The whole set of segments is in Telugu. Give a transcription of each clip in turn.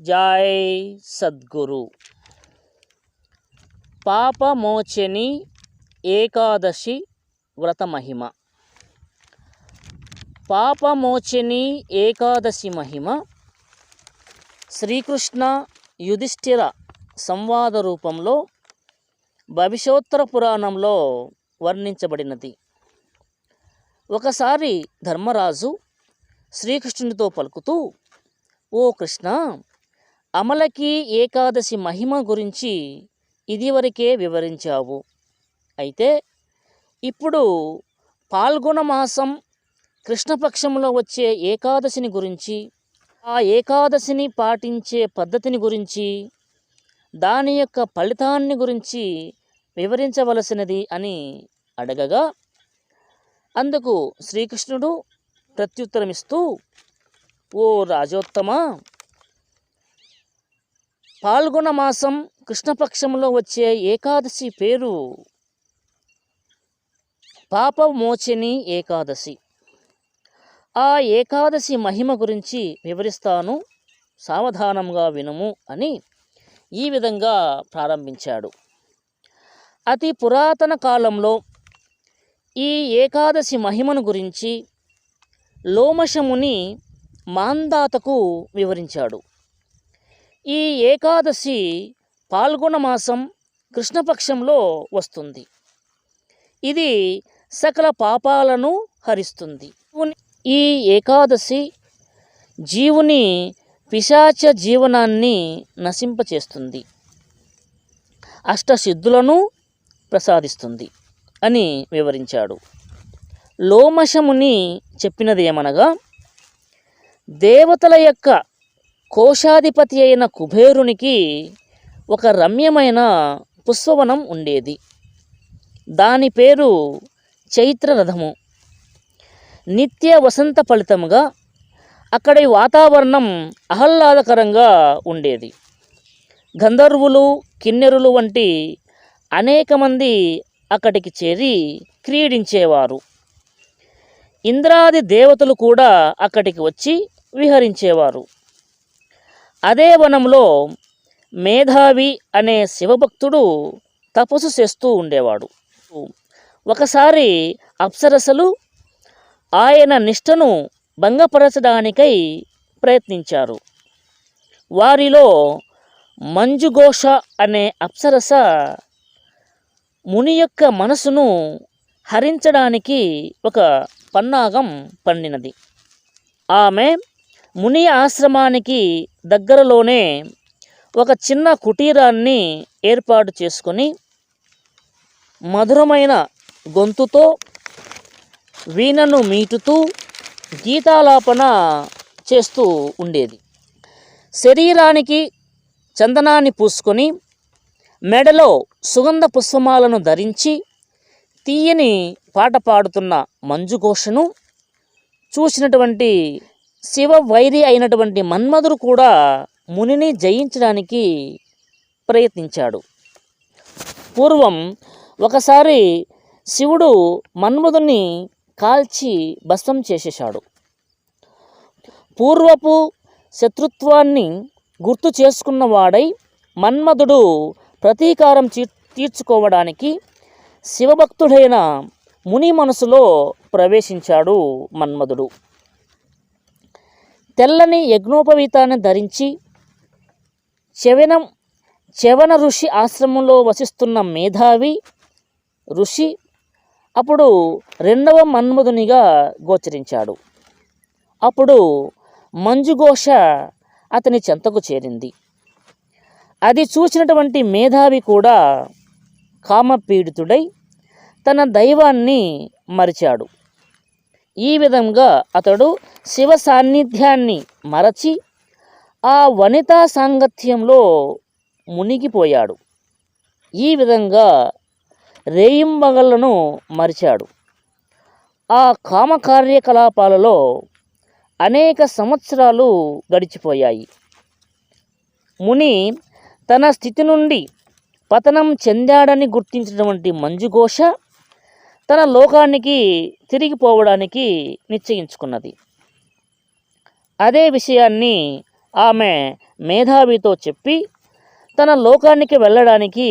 జై సద్గురు. పాపమోచని ఏకాదశి వ్రత మహిమ పాపమోచని ఏకాదశి మహిమ శ్రీకృష్ణ యుధిష్ఠిర సంవాద రూపంలో భవిష్యోత్తర పురాణంలో వర్ణించబడినది. ఒకసారి ధర్మరాజు శ్రీకృష్ణునితో పలుకుతూ ఓ కృష్ణ అమలకి ఏకాదశి మహిమ గురించి ఇదివరకే వివరించావు. అయితే ఇప్పుడు పాల్గొన మాసం కృష్ణపక్షంలో వచ్చే ఏకాదశిని గురించి ఆ ఏకాదశిని పాటించే పద్ధతిని గురించి దాని యొక్క ఫలితాన్ని గురించి వివరించవలసినది అని అడగగా అందుకు శ్రీకృష్ణుడు ప్రత్యుత్తరమిస్తూ ఓ రాజోత్తమ పాల్గొన మాసం కృష్ణపక్షంలో వచ్చే ఏకాదశి పేరు పాపమోచని ఏకాదశి. ఆ ఏకాదశి మహిమ గురించి వివరిస్తాను సావధానంగా వినుము అని ఈ విధంగా ప్రారంభించాడు. అతి పురాతన కాలంలో ఈ ఏకాదశి మహిమను గురించి లోమశముని మాందాతకు వివరించాడు. ఈ ఏకాదశి పాల్గొన మాసం కృష్ణపక్షంలో వస్తుంది. ఇది సకల పాపాలను హరిస్తుంది. ఈ ఏకాదశి జీవుని పిశాచ జీవనాన్ని నశింపచేస్తుంది. అష్టసిద్ధులను ప్రసాదిస్తుంది అని వివరించాడు. లోమశముని చెప్పినది ఏమనగా దేవతల యొక్క కోశాధిపతి అయిన కుబేరునికి ఒక రమ్యమైన పుష్పవనం ఉండేది. దాని పేరు చైత్రరథము. నిత్య వసంత ఫలితముగా అక్కడి వాతావరణం ఆహ్లాదకరంగా ఉండేది. గంధర్వులు కిన్నెరులు వంటి అనేక మంది అక్కడికి చేరి క్రీడించేవారు. ఇంద్రాది దేవతలు కూడా అక్కడికి వచ్చి విహరించేవారు. అదే వనంలో మేధావి అనే శివభక్తుడు తపస్సు చేస్తూ ఉండేవాడు. ఒకసారి అప్సరసలు ఆయన నిష్టను భంగపరచడానికై ప్రయత్నించారు. వారిలో మంజుఘోష అనే అప్సరస ముని యొక్క మనసును హరించడానికి ఒక పన్నాగం పండినది. ఆమె ముని ఆశ్రమానికి దగ్గరలోనే ఒక చిన్న కుటీరాన్ని ఏర్పాటు చేసుకొని మధురమైన గొంతుతో వీణను మీటుతూ గీతాలాపన చేస్తూ ఉండేది. శరీరానికి చందనాన్ని పూసుకొని మెడలో సుగంధ పుష్పమాలను ధరించి తీయని పాట పాడుతున్న మంజుఘోషను చూసినటువంటి శివ వైరి అయినటువంటి మన్మధుడు కూడా మునిని జయించడానికి ప్రయత్నించాడు. పూర్వం ఒకసారి శివుడు మన్మధుని కాల్చి భస్మం చేసేశాడు. పూర్వపు శత్రుత్వాన్ని గుర్తు చేసుకున్నవాడై మన్మధుడు ప్రతీకారం తీర్చుకోవడానికి శివభక్తుడైన ముని మనసులో ప్రవేశించాడు మన్మధుడు. తెల్లని యజ్ఞోపవీతాన్ని ధరించి చవనం చవన ఋషి ఆశ్రమంలో వసిస్తున్న మేధావి ఋషి అప్పుడు రెండవ మన్మధునిగా గోచరించాడు. అప్పుడు మంజుఘోష అతని చెంతకు చేరింది. అది చూసినటువంటి మేధావి కూడా కామపీడితుడై తన దైవాన్ని మరిచాడు. ఈ విధంగా అతడు శివ సాన్నిధ్యాన్ని మరచి ఆ వనితా సాంగత్యంలో మునిగిపోయాడు. ఈ విధంగా రేయింబగళ్ళను మరిచాడు. ఆ కామ కార్యకలాపాలలో అనేక సంవత్సరాలు గడిచిపోయాయి. ముని తన స్థితి నుండి పతనం చెందాడని గుర్తించినటువంటి మంజుఘోష తన లోకానికి తిరిగిపోవడానికి నిశ్చయించుకున్నది. అదే విషయాన్ని ఆమె మేధావితో చెప్పి తన లోకానికి వెళ్ళడానికి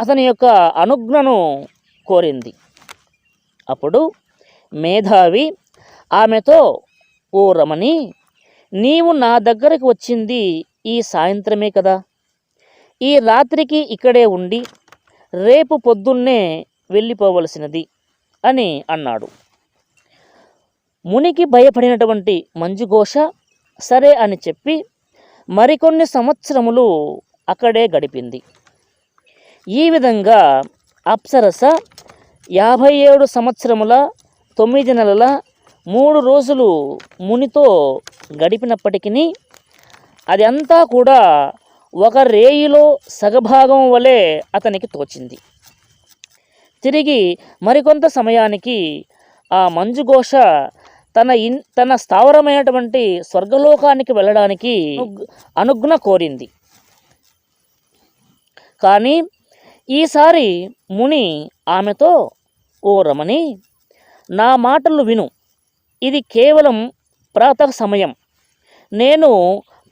అతని యొక్క అనుజ్ఞను కోరింది. అప్పుడు మేధావి ఆమెతో ఓ రమణి నీవు నా దగ్గరకు వచ్చింది ఈ సాయంత్రమే కదా. ఈ రాత్రికి ఇక్కడే ఉండి రేపు పొద్దున్నే వెళ్ళిపోవలసినది. అని అన్నాడు. మునికి భయపడినటువంటి మంజుఘోష సరే అని చెప్పి మరికొన్ని సంవత్సరములు అక్కడే గడిపింది. ఈ విధంగా అప్సరస యాభై ఏడు సంవత్సరముల తొమ్మిది నెలల మూడు రోజులు మునితో గడిపినప్పటికీ అది అంతా కూడా ఒక రేయిలో సగభాగం వలె అతనికి తోచింది. తిరిగి మరికొంత సమయానికి ఆ మంజుఘోష తన ఇన్ తన స్థావరమైనటువంటి స్వర్గలోకానికి వెళ్ళడానికి అనుజ్ఞ కోరింది. కానీ ఈసారి ముని ఆమెతో ఓ రమణి నా మాటలు విను. ఇది కేవలం ప్రాతః సమయం నేను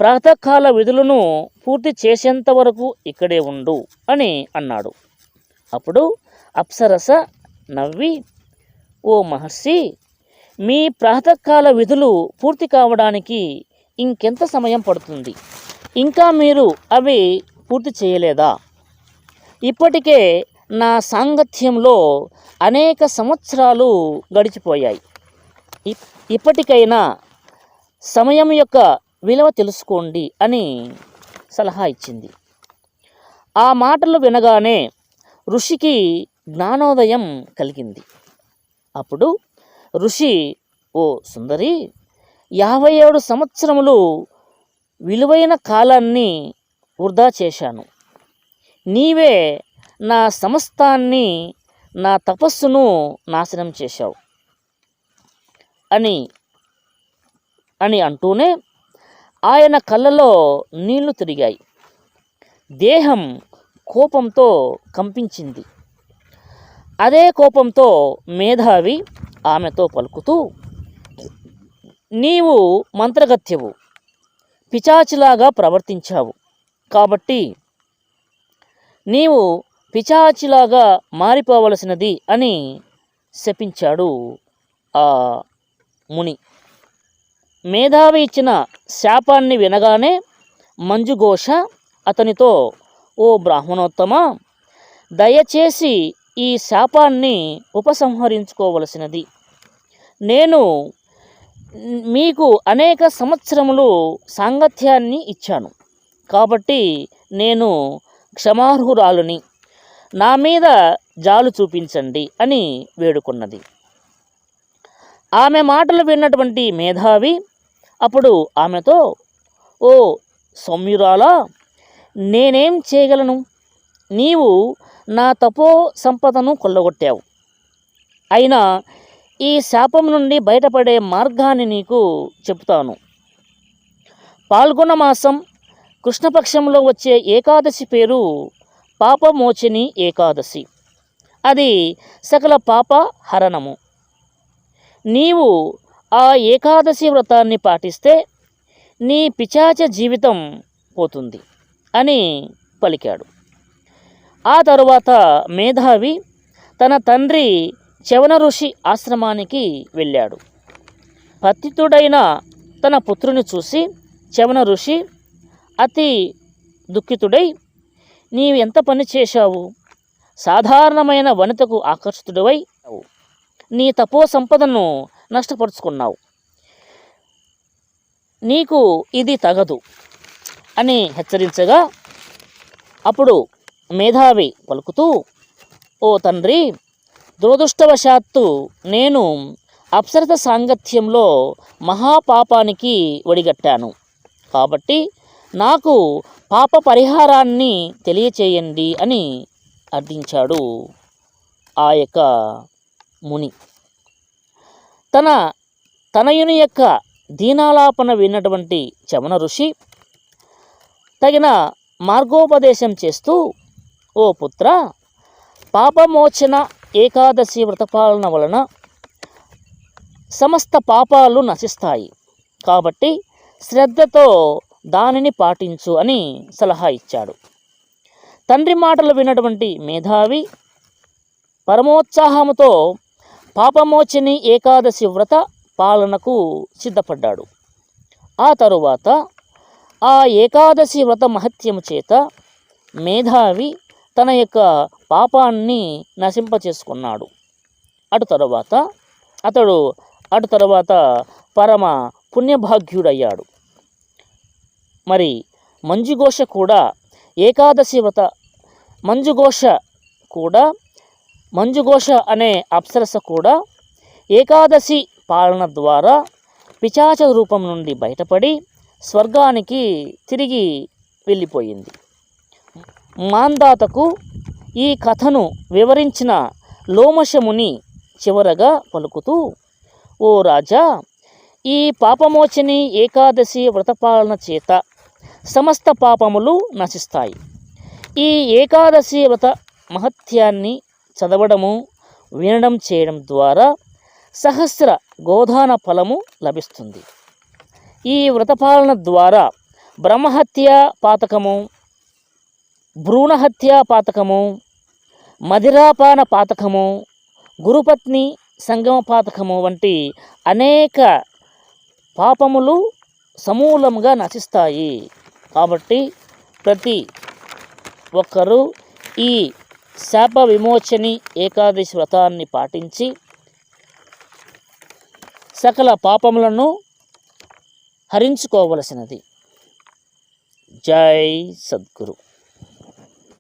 ప్రాతకాల విధులను పూర్తి చేసేంత వరకు ఇక్కడే ఉండు అని అన్నాడు. అప్పుడు అప్సరస నవ్వి ఓ మహర్షి మీ ప్రాతకాల విధులు పూర్తి కావడానికి ఇంకెంత సమయం పడుతుంది? ఇంకా మీరు అవి పూర్తి చేయలేదా? ఇప్పటికే నా సాంగత్యంలో అనేక సంవత్సరాలు గడిచిపోయాయి. ఇప్పటికైనా సమయం యొక్క విలువ తెలుసుకోండి అని సలహా ఇచ్చింది. ఆ మాటలు వినగానే ఋషికి జ్ఞానోదయం కలిగింది. అప్పుడు ఋషి ఓ సుందరి యాభై ఏడు సంవత్సరములు విలువైన కాలాన్ని వృధా చేశాను. నీవే నా సమస్తాన్ని నా తపస్సును నాశనం చేశావు. అని అని అంటూనే ఆయన కళ్ళలో నీళ్ళు తిరిగాయి. దేహం కోపంతో కంపించింది. అదే కోపంతో మేధావి ఆమెతో పలుకుతూ నీవు మంత్రగత్యవు పిచాచిలాగా ప్రవర్తించావు కాబట్టి నీవు పిచాచిలాగా మారిపోవలసినది అని శపించాడు ఆ ముని. మేధావి ఇచ్చిన శాపాన్ని వినగానే మంజుఘోష అతనితో ఓ బ్రాహ్మణోత్తమ దయచేసి ఈ శాపాన్ని ఉపసంహరించుకోవలసినది. నేను మీకు అనేక సంవత్సరములు సాంగత్యాన్ని ఇచ్చాను. కాబట్టి నేను క్షమార్హురాలుని. నా మీద జాలు చూపించండి అని వేడుకున్నది. ఆమె మాటలు విన్నటువంటి మేధావి అప్పుడు ఆమెతో ఓ సౌమ్యురాలా నేనేం చేయగలను? నీవు నా తపో సంపదను కొల్లగొట్టావు. అయినా ఈ శాపం నుండి బయటపడే మార్గాన్ని నీకు చెప్తాను పాల్గొన మాసం కృష్ణపక్షంలో వచ్చే ఏకాదశి పేరు పాపమోచని ఏకాదశి. అది సకల పాప హరణము. నీవు ఆ ఏకాదశి వ్రతాన్ని పాటిస్తే నీ పిచాచ జీవితం పోతుంది అని పలికాడు. ఆ తరువాత మేధావి తన తండ్రి చవన ఋషి ఆశ్రమానికి వెళ్ళాడు. పతితుడైన తన పుత్రుని చూసి చవన ఋషి అతి దుఃఖితుడై నీవు ఎంత పని చేశావు? సాధారణమైన వనితకు ఆకర్షితుడివై నీ తపో సంపదను నష్టపరుచుకున్నావు. నీకు ఇది తగదు అని హెచ్చరించగా అప్పుడు మేధావి పలుకుతూ ఓ తండ్రి దురదృష్టవశాత్తు నేను అప్సరత సాంగత్యంలో మహాపాపానికి ఒడిగట్టాను. కాబట్టి నాకు పాప పరిహారాన్ని తెలియచేయండి అని అర్థించాడు ఆ యొక్క ముని. తన తనయుని యొక్క దీనాలాపన విన్నటువంటి చమన ఋషి తగిన మార్గోపదేశం చేస్తూ ఓ పుత్ర పాపమోచన ఏకాదశి వ్రతపాలన వలన సమస్త పాపాలు నశిస్తాయి. కాబట్టి శ్రద్ధతో దానిని పాటించు అని సలహా ఇచ్చాడు. తండ్రి మాటలు విన్నటువంటి మేధావి పరమోత్సాహముతో పాపమోచని ఏకాదశి వ్రత పాలనకు సిద్ధపడ్డాడు. ఆ తరువాత ఆ ఏకాదశి వ్రత మహత్యము చేత మేధావి తన యొక్క పాపాన్ని నశింపచేసుకున్నాడు. అటు తరువాత అతడు అటు తరువాత పరమ పుణ్యభాగ్యుడయ్యాడు. మరి మంజుఘోష కూడా ఏకాదశి వ్రత మంజుఘోష కూడా మంజుఘోష అనే అప్సరస కూడా ఏకాదశి పాలన ద్వారా పిచాచ రూపం నుండి బయటపడి స్వర్గానికి తిరిగి వెళ్ళిపోయింది. మాందాతకు ఈ కథను వివరించిన లోమశముని చివరగా పలుకుతూ ఓ రాజా ఈ పాపమోచని ఏకాదశి వ్రతపాలన చేత సమస్త పాపములు నశిస్తాయి. ఈ ఏకాదశి వ్రత మహత్యాన్ని చదవడము వినడం చేయడం ద్వారా సహస్ర గోదాన ఫలము లభిస్తుంది. ఈ వ్రతపాలన ద్వారా బ్రహ్మహత్య పాతకము భ్రూణహత్య పాతకము మదిరాపాన పాతకము గురుపత్ని సంగమ పాతకము వంటి అనేక పాపములు సమూలంగా నశిస్తాయి. కాబట్టి ప్రతి ఒక్కరూ ఈ శాప విమోచని ఏకాదశి వ్రతాన్ని పాటించి సకల పాపములను హరించుకోవలసినది. జై సద్గురు.